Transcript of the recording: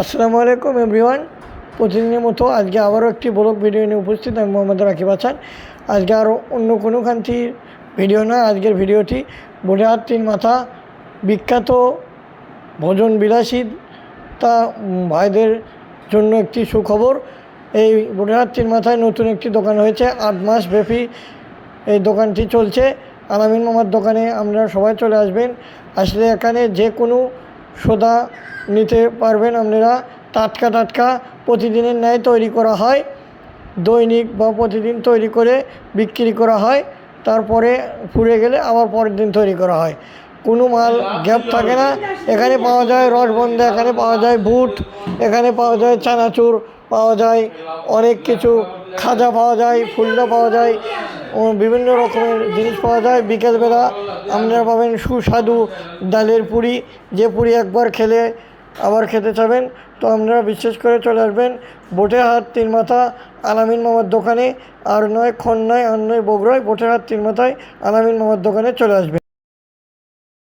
আসসালামু আলাইকুম, এভরিওয়ান। প্রতিদিনের মতো আজকে আবারও একটি ব্লগ ভিডিও নিয়ে উপস্থিত আমি মোহাম্মদ রাকিব হাসান আজকে আরও অন্য কোনো খান্তির ভিডিও নয়, আজকের ভিডিওটি বোঝার তিন মাথা বিখ্যাত ভোজন বিলাসী তা ভাইদের জন্য একটি সুখবর। এই বোঝার তিন মাথায় নতুন একটি দোকান হয়েছে, আট মাস ব্যাপী এই দোকানটি চলছে। আলামিন মামার দোকানে আপনারা সবাই চলে আসবেন। আসলে এখানে যে কোনো সোদা নিতে পারবেন আপনারা। টাটকা টাটকা প্রতিদিনের ন্যায় তৈরি করা হয়। দৈনিক বা প্রতিদিন তৈরি করে বিক্রি করা হয়। তারপরে ফুরে গেলে আবার পরের দিন তৈরি করা হয়। কোনো মাল গ্যাপ থাকে না। এখানে পাওয়া যায় রসবন্ধা, এখানে পাওয়া যায় বুট, এখানে পাওয়া যায় চানাচুর, পাওয়া যায় অনেক কিছু। খাজা পাওয়া যায়, ফুলদা পাওয়া যায় বিভিন্ন রকমের জিনিস পাওয়া যায়। বিকেলবেলা আপনারা পাবেন সুস্বাদু ডালের পুরি। যে পুরি একবার খেলে আবার খেতে চাবেন, তো আপনারা বিশেষ করে চলে আসবেন বোটের হাত তিন মাথা আলামিন মামার দোকানে। আর নয় খন নয় আর নয়, বগুড়ায় বোটের হাত তিন মাথায় আলামিন মামার দোকানে চলে আসবেন।